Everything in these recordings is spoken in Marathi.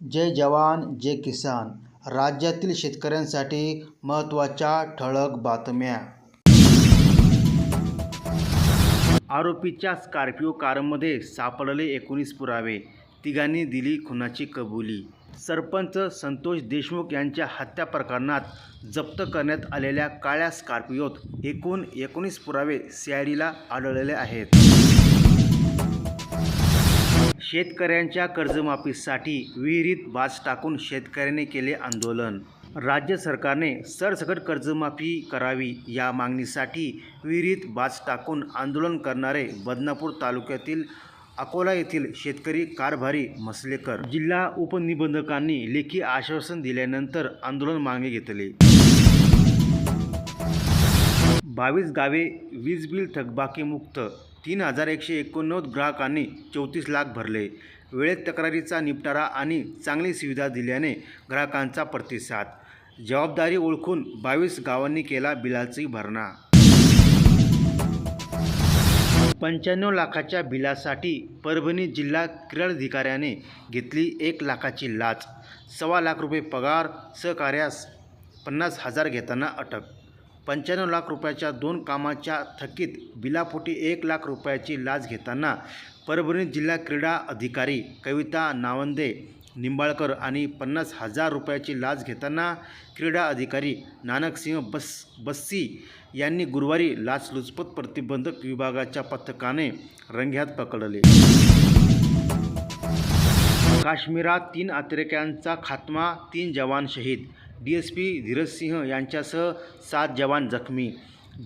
जय जवान जय किसान. राज्यातील शेतकऱ्यांसाठी महत्त्वाच्या ठळक बातम्या. आरोपीच्या स्कॉर्पिओ कारमध्ये सापडले एकोणीस पुरावे. तिघांनी दिली खुनाची कबुली. सरपंच संतोष देशमुख यांच्या हत्या प्रकरणात जप्त करण्यात आलेल्या काळ्या स्कॉर्पिओत एकूण एकोणीस पुरावे सीआयडीला आढळलेले आहेत. शेतकऱ्यांच्या कर्जमाफीसाठी विहिरीत बाज टाकून शेतकऱ्याने केले आंदोलन. राज्य सरकारने सरसकट कर्जमाफी करावी या मागणीसाठी विहिरीत बाज टाकून आंदोलन करणारे बदनापूर तालुक्यातील अकोला येथील शेतकरी कारभारी मसलेकर जिल्हा उपनिबंधकांनी लेखी आश्वासन दिल्यानंतर आंदोलन मागे घेतले. बावीस गावे वीज बिल थकबाकीमुक्त तीन हजार एकशे एकोणनव्वद ग्राहकांनी चौतीस लाख भरले. वेळेत तक्रारीचा निपटारा आणि चांगली सुविधा दिल्याने ग्राहकांचा प्रतिसाद. जबाबदारी ओळखून बावीस गावांनी केला बिलाची भरणा. पंच्याण्णव लाखाच्या बिलासाठी परभणी जिल्हा क्रीडाधिकाऱ्याने घेतली एक लाखाची लाच. सव्वा लाख रुपये पगार सहकार्यास पन्नास हजार घेताना अटक पंच्याण्णव लाख रुपयाच्या दोन कामाच्या थकीत बिलापोटी एक लाख रुपयाची लाच घेताना परभणी जिल्हा क्रीडा अधिकारी कविता नावंदे निंबाळकर आणि पन्नास हजार रुपयाची लाच घेताना क्रीडा अधिकारी नानकसिंह बस बस्सी यांनी गुरुवारी लाचलुचपत प्रतिबंधक विभागाच्या पथकाने रंग्यात पकडले. काश्मीरात तीन अतिरेक्यांचा खात्मा तीन जवान शहीद D S P Dheeraj Singh यांच्यासह सात जवान जखमी.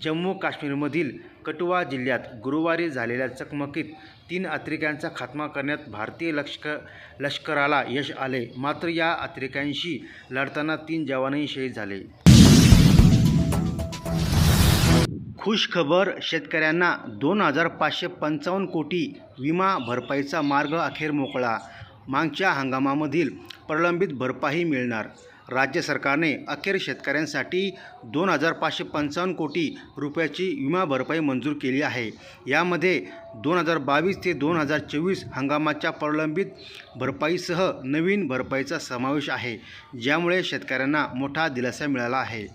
जम्मू काश्मीरमधील कटुआ जिल्ह्यात गुरुवारी झालेल्या चकमकीत तीन अतिरेक्यांचा खात्मा करण्यात भारतीय लष्क लष्कराला यश आले. मात्र या अतिरेक्यांशी लढताना तीन जवानही शहीद झाले. खुश खबर शेतकऱ्यांना दोन हजार पाचशे पंचावन्न कोटी विमा भरपाईचा मार्ग अखेर मोकळा. मागच्या हंगामामधील प्रलंबित भरपाई मिळणार. राज्य सरकारने अखेर शेतकऱ्यांसाठी दोन हजार पाचशे पंचावन्न कोटी रुपयाची विमा भरपाई मंजूर केली आहे. यामध्ये दोन हजार बावीस ते दोन हजार चोवीस हंगामाच्या प्रलंबित भरपाईसह नवीन भरपाईचा समावेश आहे ज्यामुळे शेतकऱ्यांना मोठा दिलासा मिळाला आहे.